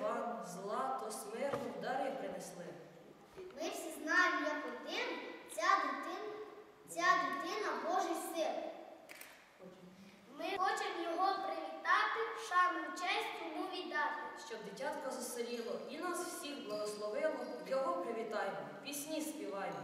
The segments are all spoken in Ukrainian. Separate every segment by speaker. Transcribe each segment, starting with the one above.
Speaker 1: диван, злато, смирну, дари принесли.
Speaker 2: Ми всі знаємо, як один ця дитина, ця дитина Божий син. Ми хочемо його привітати, шану честь йому віддати.
Speaker 1: Щоб дитятко заселіло і нас всіх благословило, його привітаймо, пісні співаймо.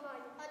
Speaker 3: behind.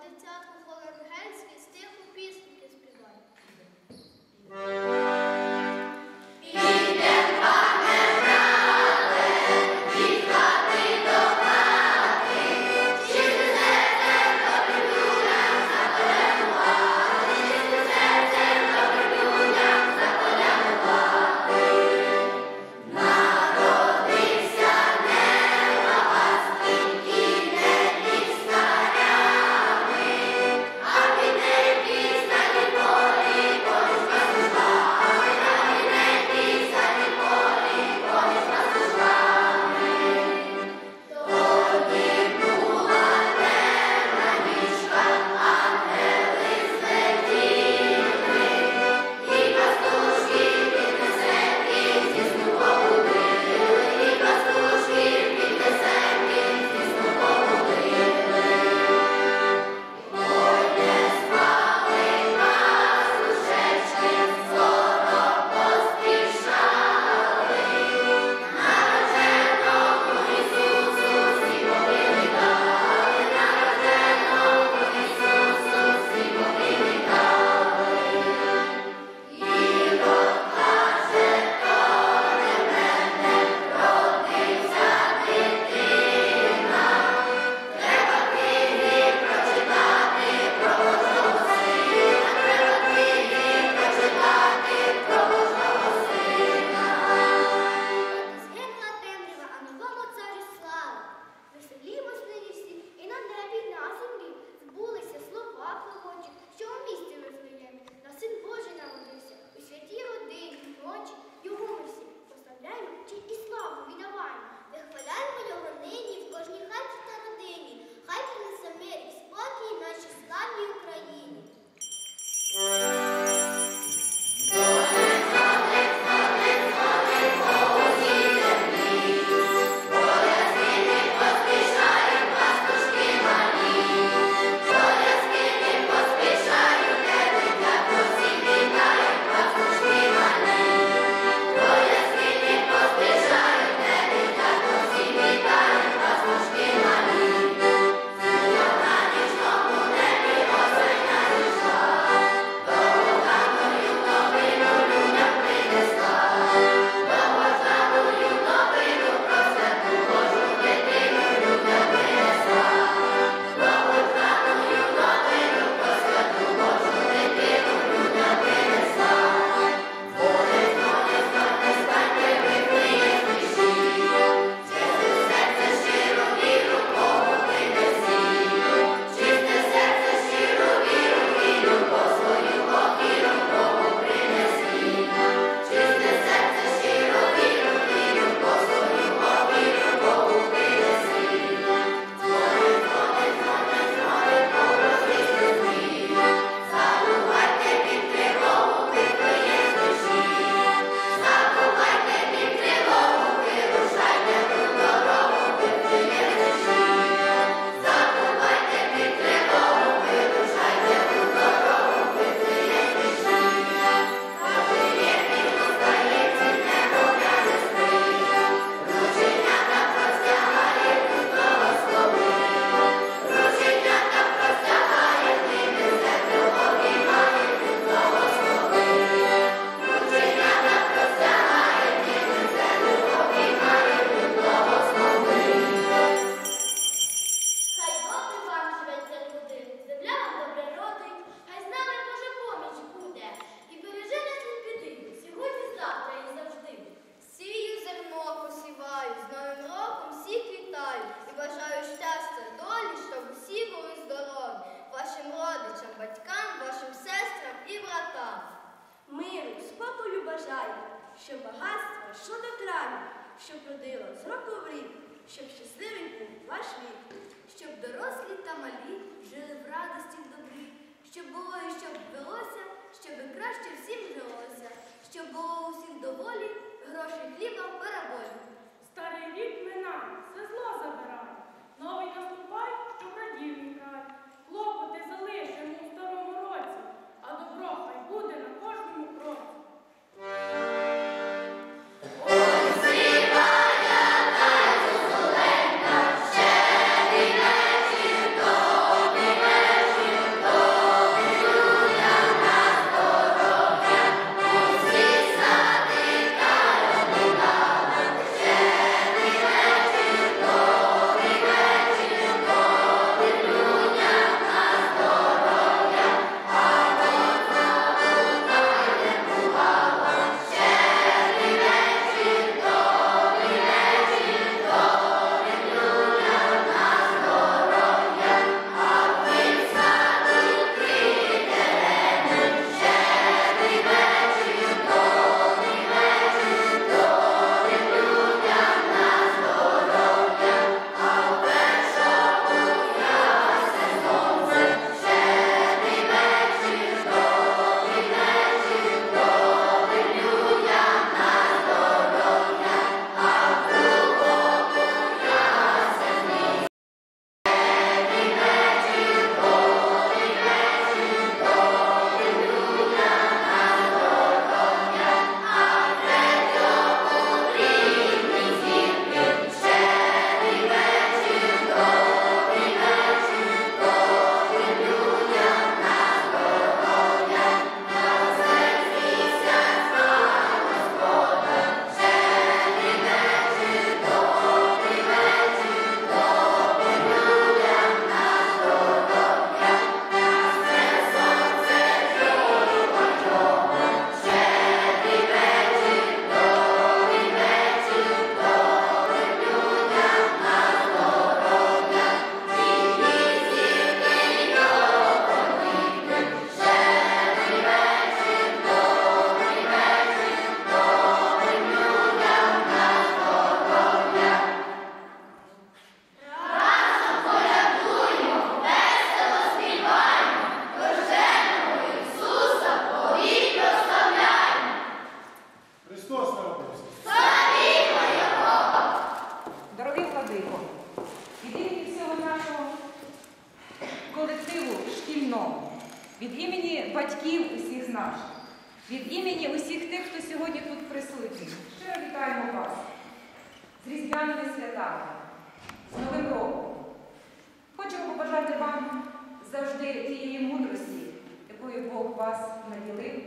Speaker 3: Бог вас наділив.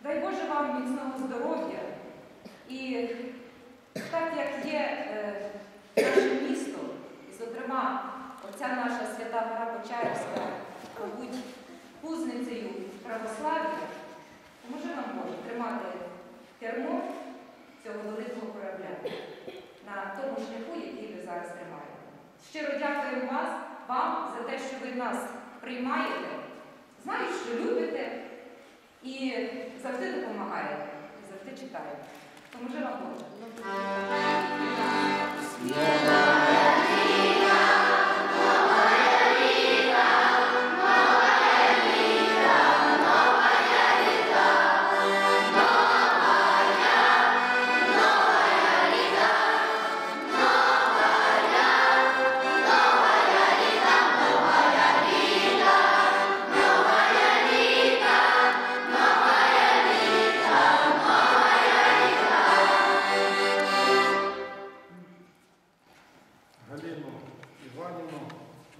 Speaker 3: Дай Боже вам міцного здоров'я і так як є е, наше місто, і, зокрема, оця наша свята гора Почаївська, мабуть, кузницею православ'я, поможе нам Боже тримати кермо цього великого корабля на тому шляху, який ви зараз тримаєте. Щиро дякуємо вас, вам за те, що ви нас приймаєте, знаю, що любите і завжди допомагаєте, завжди читаєте. Тому
Speaker 4: вже вам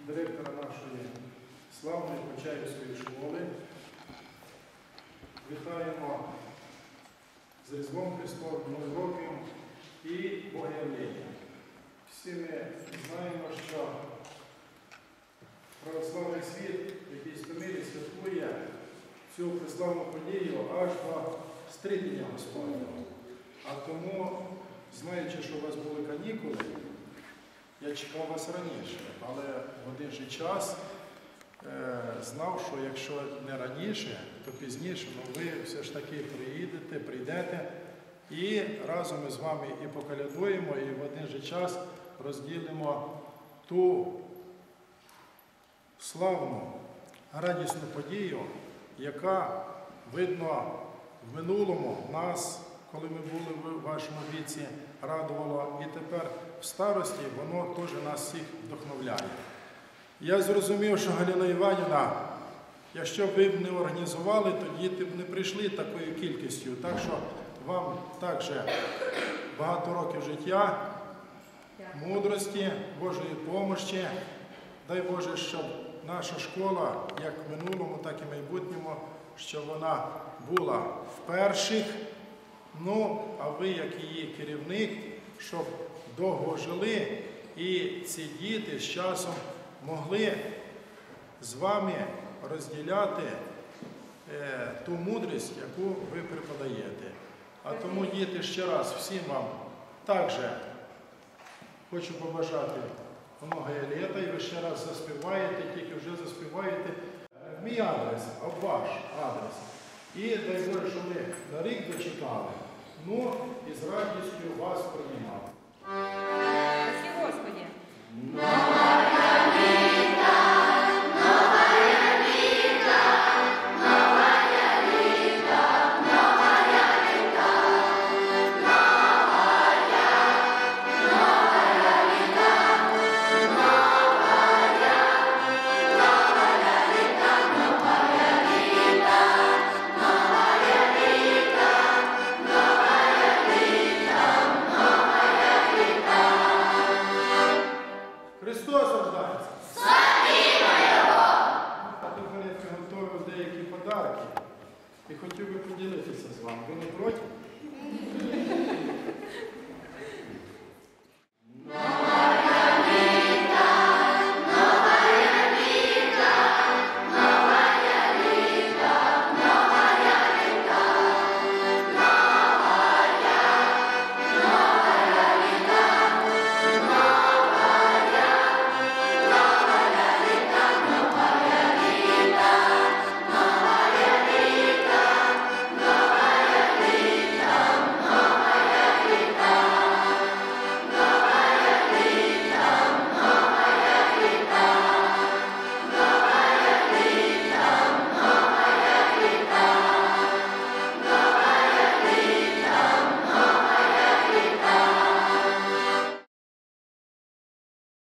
Speaker 4: директора нашої славної Почаївської школи. Вітаємо з Різдвом Христовим роком і Богоявленням. Всі ми знаємо, що православний світ, який стомилі святкує цю преславну подію аж до стрітення Господнього. А тому, знаючи, що у вас були канікули, я чекав вас раніше, але в один же час е, знав, що якщо не раніше, то пізніше, ну ви все ж таки приїдете, прийдете і разом із вами і поколядуємо, і в один же час розділимо ту славну, радісну подію, яка видно в минулому нас, коли ми були в вашому віці, радувала, і тепер в старості воно теж нас всіх вдохновляє. Я зрозумів, що Галина Іванівна, якщо б ви б не організували, то діти б не прийшли такою кількістю. Так що вам також багато років життя, мудрості, Божої помощі. Дай Боже, щоб наша школа, як в минулому, так і в майбутньому, щоб вона була в перших. Ну, а ви, як її керівник, щоб довго жили, і ці діти з часом могли з вами розділяти е, ту мудрість, яку ви преподаєте. А тому, діти, ще раз всім вам також хочу побажати многое літа, і ви ще раз заспіваєте, тільки вже заспіваєте мій адрес, а ваш адрес. І дай Боже, що ми на рік дочекали. Ну і з радістю вас приймали. No.